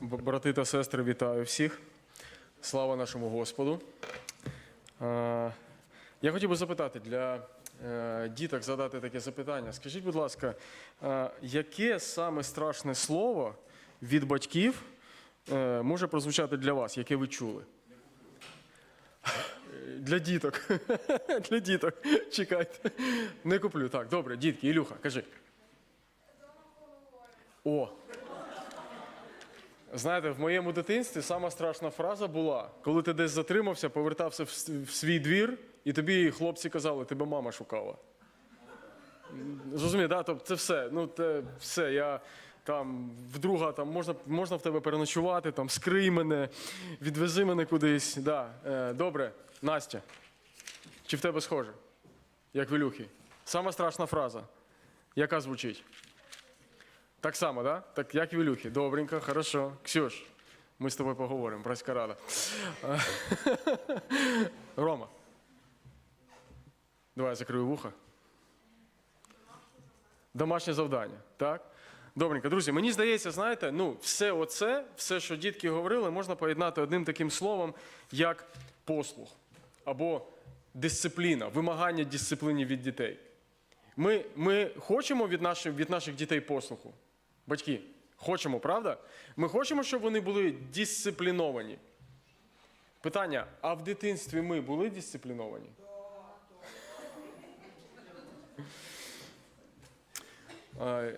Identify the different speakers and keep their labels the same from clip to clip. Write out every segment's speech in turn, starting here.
Speaker 1: Брати та сестри, вітаю всіх. Слава нашому Господу. Я хотів би запитати для е, діток задати таке запитання. Скажіть, будь ласка, е, яке саме страшне слово від батьків е, може прозвучати для вас, яке ви чули? Для діток. Для діток. Чекайте. Не куплю. Так, добре, дітки, Ілюха, кажи. О, Знаєте, в моєму дитинстві сама страшна фраза була, коли ти десь затримався, повертався в в свій двір, і тобі хлопці казали, тебе мама шукала. Зрозумієте, да? тобто це все. Ну, це все. Я там вдруга там можна, можна в тебе переночувати, там скрий мене, відвези мене кудись. Да. Е, добре, Настя. Чи в тебе схоже? Як в Ілюхі? Сама страшна фраза. Яка звучить? Так само, да? Так як і в Ілюхі. Добренько, хорошо. Ксюш, ми з тобою поговоримо, братська рада. Рома. Давай я закрию вуха. Домашнє завдання, так? Добренько, друзі, мені здається, знаєте, ну, все оце, все, що дітки говорили, можна поєднати одним таким словом, як послух або дисципліна, вимагання дисципліни від дітей. Ми, ми хочемо від наших, від наших дітей послуху. Батьки, хочемо, правда? Ми хочемо, щоб вони були дисципліновані. Питання: а в дитинстві ми були дисципліновані?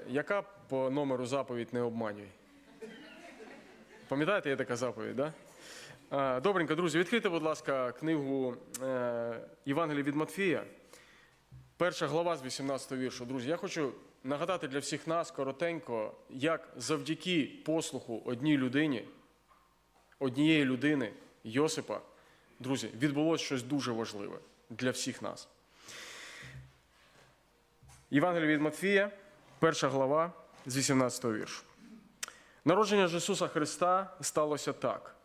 Speaker 1: Яка по номеру заповідь не обманюй? Пам'ятаєте, є така заповідь, так? Да? Добренько, друзі, відкрийте, будь ласка, книгу е, Євангелія від Матфія. Перша глава з 18 віршу. Друзі, я хочу нагадати для всіх нас коротенько, як завдяки послуху одній людині, однієї людини, Йосипа, друзі, відбулося щось дуже важливе для всіх нас. Євангелія від Матфія, перша глава з 18 віршу. Народження ж Ісуса Христа сталося так.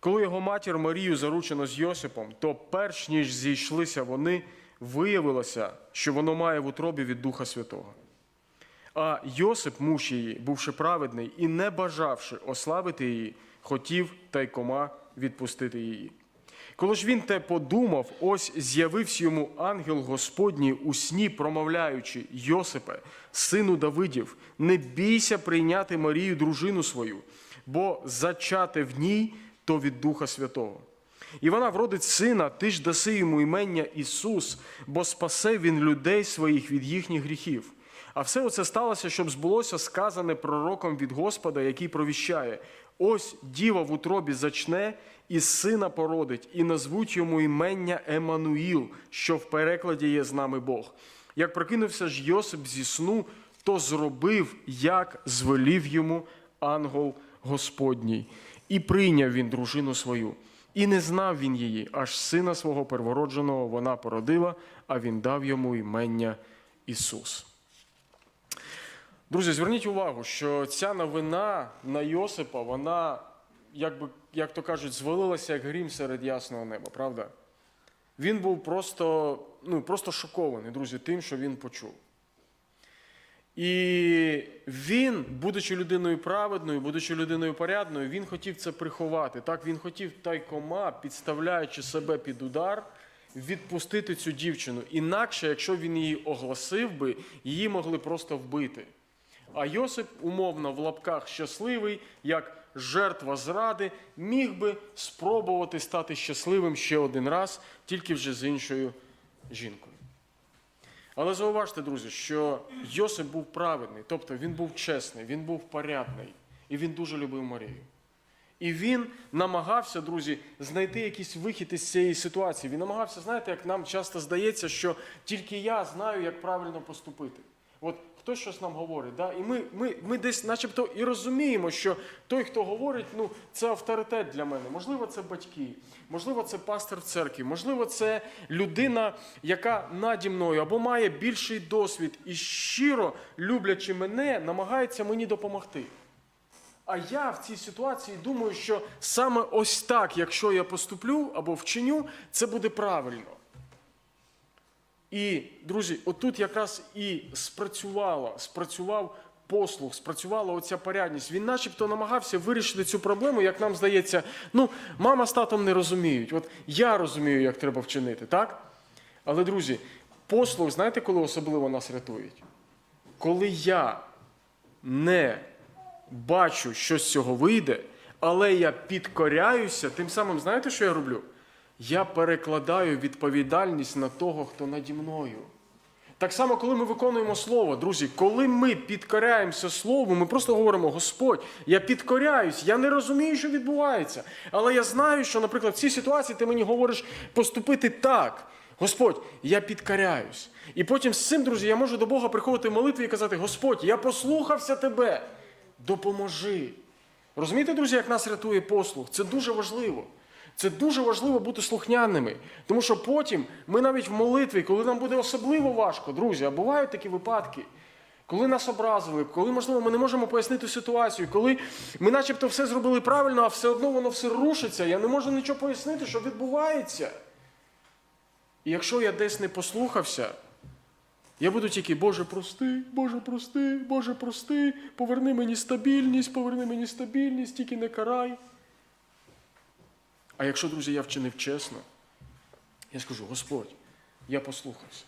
Speaker 1: Коли його матір Марію заручено з Йосипом, то перш ніж зійшлися вони, виявилося, що воно має в утробі від Духа Святого. А Йосип, муж її, бувши праведний і не бажавши ославити її, хотів тайкома відпустити її. Коли ж він те подумав, ось з'явився йому ангел Господній у сні, промовляючи Йосипе, сину Давидів, не бійся прийняти Марію, дружину свою, бо зачати в ній то від Духа Святого. І вона вродить сина, ти ж даси йому імення Ісус, бо спасе він людей своїх від їхніх гріхів. А все оце сталося, щоб збулося сказане пророком від Господа, який провіщає: ось діва в утробі зачне, і сина породить, і назвуть йому імення Емануїл, що в перекладі є з нами Бог. Як прокинувся ж Йосип зі сну, то зробив, як звелів йому ангел Господній, і прийняв він дружину свою. І не знав він її, аж сина свого первородженого вона породила, а він дав йому імення Ісус. Друзі, зверніть увагу, що ця новина на Йосипа, вона, як, би, як то кажуть, звалилася як грім серед ясного неба, правда? Він був просто, ну, просто шокований, друзі, тим, що він почув. І він, будучи людиною праведною, будучи людиною порядною, він хотів це приховати. Так, він хотів тайкома, підставляючи себе під удар, відпустити цю дівчину. Інакше, якщо він її оголосив би, її могли просто вбити. А Йосип, умовно, в лапках щасливий, як жертва зради, міг би спробувати стати щасливим ще один раз, тільки вже з іншою жінкою. Але зауважте, друзі, що Йосип був праведний, тобто він був чесний, він був порядний, і він дуже любив Марію. І він намагався, друзі, знайти якийсь вихід із цієї ситуації. Він намагався, знаєте, як нам часто здається, що тільки я знаю, як правильно поступити. Хтось щось нам говорить, да? і ми, ми, ми десь начебто і розуміємо, що той, хто говорить, ну, це авторитет для мене. Можливо, це батьки, можливо, це пастор в церкві, можливо, це людина, яка наді мною або має більший досвід і щиро, люблячи мене, намагається мені допомогти. А я в цій ситуації думаю, що саме ось так, якщо я поступлю або вчиню, це буде правильно. І, друзі, отут якраз і спрацювало, спрацював послуг, спрацювала оця порядність. Він начебто намагався вирішити цю проблему, як нам здається, ну, мама з татом не розуміють. От я розумію, як треба вчинити, так? Але, друзі, послуг, знаєте, коли особливо нас рятують? Коли я не бачу, що з цього вийде, але я підкоряюся, тим самим, знаєте, що я роблю? Я перекладаю відповідальність на того, хто наді мною. Так само, коли ми виконуємо слово, друзі, коли ми підкоряємося слову, ми просто говоримо: Господь, я підкоряюсь, я не розумію, що відбувається. Але я знаю, що, наприклад, в цій ситуації ти мені говориш поступити так. Господь, я підкоряюсь. І потім з цим, друзі, я можу до Бога приходити в молитві і казати: Господь, я послухався тебе, допоможи. Розумієте, друзі, як нас рятує послух? Це дуже важливо. Це дуже важливо бути слухняними. Тому що потім ми навіть в молитві, коли нам буде особливо важко, друзі, а бувають такі випадки, коли нас образили, коли, можливо, ми не можемо пояснити ситуацію, коли ми начебто все зробили правильно, а все одно воно все рушиться, я не можу нічого пояснити, що відбувається. І якщо я десь не послухався, я буду тільки, Боже, прости, Боже, прости, Боже, прости, поверни мені стабільність, поверни мені стабільність, тільки не карай. А якщо, друзі, я вчинив чесно, я скажу, Господь, я послухався.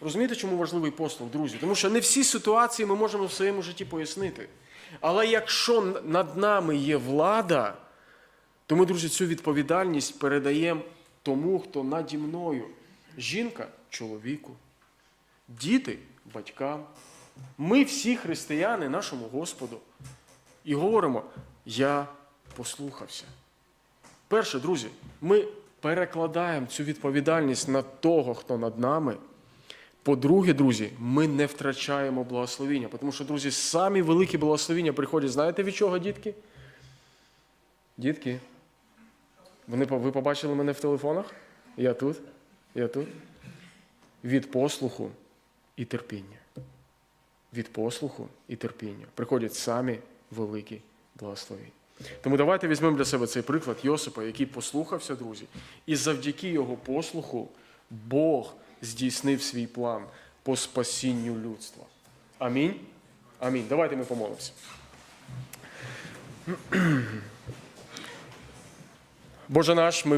Speaker 1: Розумієте, чому важливий послуг, друзі? Тому що не всі ситуації ми можемо в своєму житті пояснити. Але якщо над нами є влада, то ми, друзі, цю відповідальність передаємо тому, хто наді мною. Жінка чоловіку, діти батькам. Ми всі християни нашому Господу. І говоримо: Я послухався. Перше, друзі, ми перекладаємо цю відповідальність на того, хто над нами. По-друге, друзі, ми не втрачаємо благословіння. Тому що, друзі, самі великі благословіння приходять, знаєте від чого, дітки? Дітки. Вони, ви побачили мене в телефонах? Я тут. Я тут. Від послуху і терпіння. Від послуху і терпіння. Приходять самі великі благословіння. Тому давайте візьмемо для себе цей приклад Йосипа, який послухався, друзі, і завдяки його послуху Бог здійснив свій план по спасінню людства. Амінь. Амінь. Давайте ми помолимося. Боже наш, ми